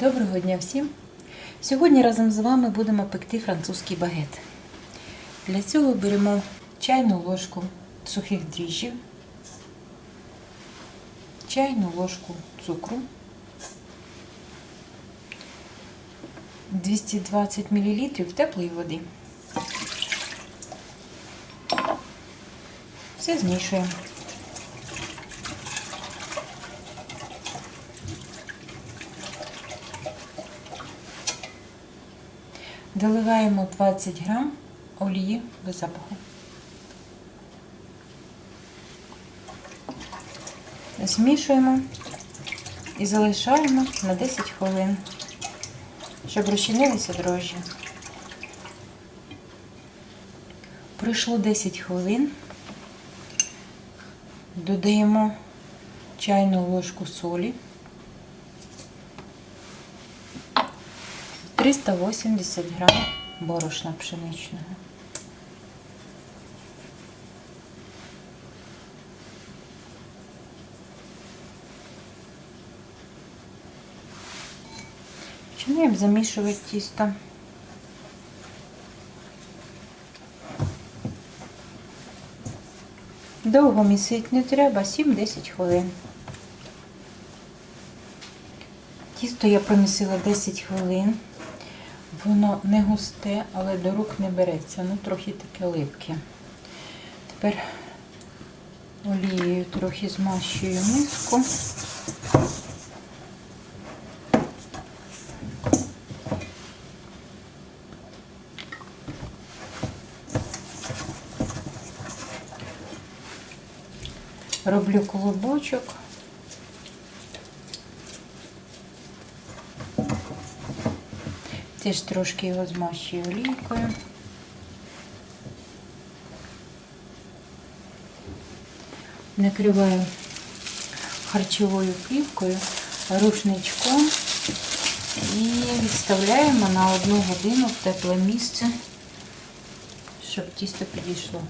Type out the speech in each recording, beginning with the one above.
Доброго дня всім! Сьогодні разом з вами будемо пекти французький багет. Для цього беремо чайну ложку сухих дріжджів, чайну ложку цукру, 220 мл теплої води. Все змішуємо. Доливаємо 20 грам олії без запаху. Змішуємо і залишаємо на 10 хвилин, щоб розчинилися дрожжі. Пройшло 10 хвилин. Додаємо чайну ложку солі. 380 грам борошна пшеничного. Починаємо замішувати тісто. Довго місити не треба, 7-10 хвилин. Тісто я промісила 10 хвилин. Воно не густе, але до рук не береться, ну трохи таке липке. Тепер олією трохи змащую миску. Роблю колобочок. Теж трошки його змащую олійкою. Накриваю харчовою плівкою, рушничком і відставляємо на одну годину в тепле місце, щоб тісто підійшло.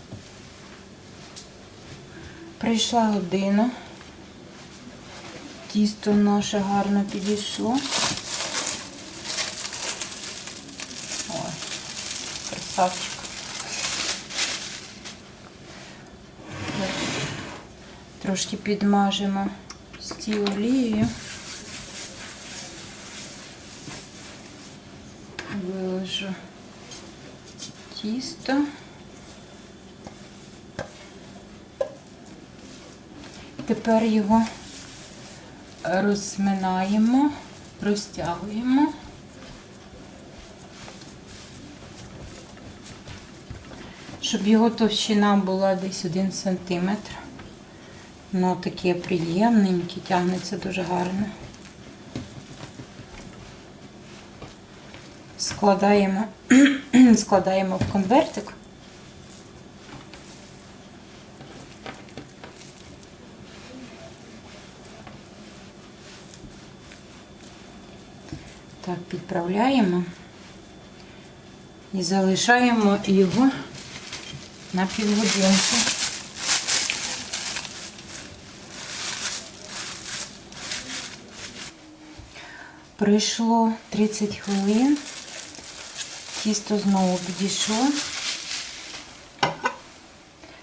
Прийшла година, тісто наше гарно підійшло. Красавчик. Трошки підмажемо стіл олією. Виложу тісто. Тепер його розминаємо, розтягуємо. Щоб його товщина була десь 1 см. Ну, таке приємненьке, тягнеться дуже гарно. Складаємо, складаємо в конвертик. Так, підправляємо і залишаємо його на півгодинки. Пройшло 30 хвилин, тісто знову підійшло.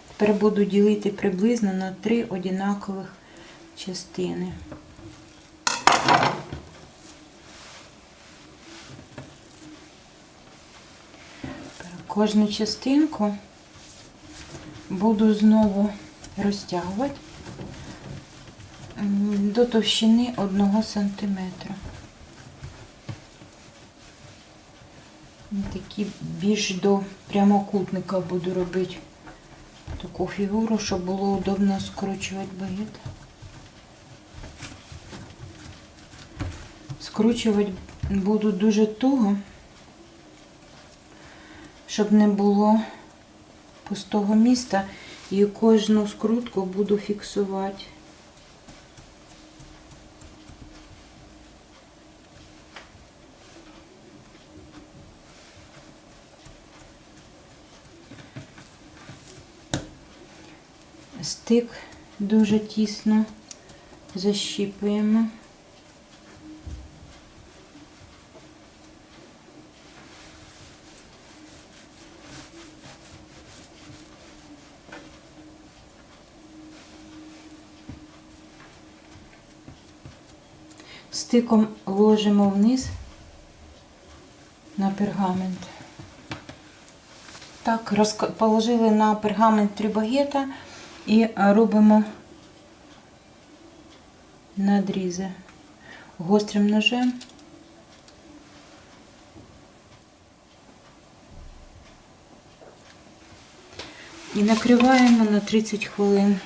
Тепер буду ділити приблизно на три однакових частини. Кожну частинку буду знову розтягувати до товщини 1 см. Такі більш до прямокутника буду робити таку фігуру, щоб було удобно скручувати багет. Скручувати буду дуже туго щоб не було пустого міста, і кожну скрутку буду фіксувати. Стик дуже тісно защіпуємо. Стиком ложимо вниз на пергамент. Так, положили на пергамент три багета і робимо надрізи гострим ножем. І накриваємо на 30 хвилин.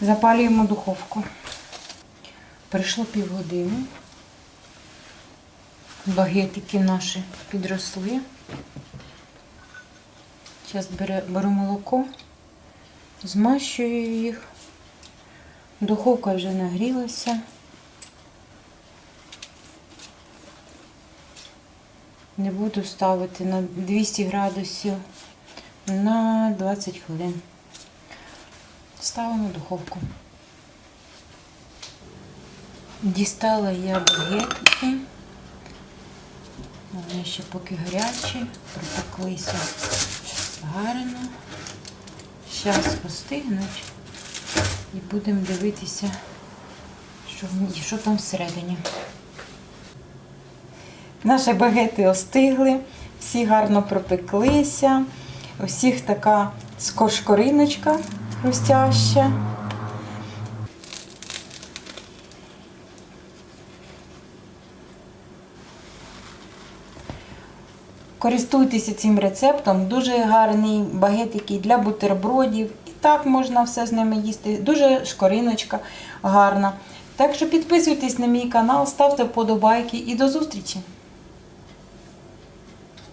Запалюємо духовку. Пройшло півгодини. Багетики наші підросли. Зараз беру молоко, змащую їх. Духовка вже нагрілася. Не буду ставити на 200 градусів на 20 хвилин. Ставимо духовку. Дістала я багетики. Вони ще поки гарячі, пропеклися гарно. Зараз остигнуть і будемо дивитися, що, що там всередині. Наші багети остигли, всі гарно пропеклися. У всіх така скошкориночка хрустяща. Користуйтеся цим рецептом. Дуже гарний багет, який для бутербродів. І так можна все з ними їсти. Дуже шкориночка гарна. Так що підписуйтесь на мій канал, ставте вподобайки і до зустрічі!